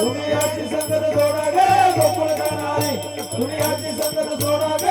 துணியாட்சி சந்தன துணியாட்சி சந்தன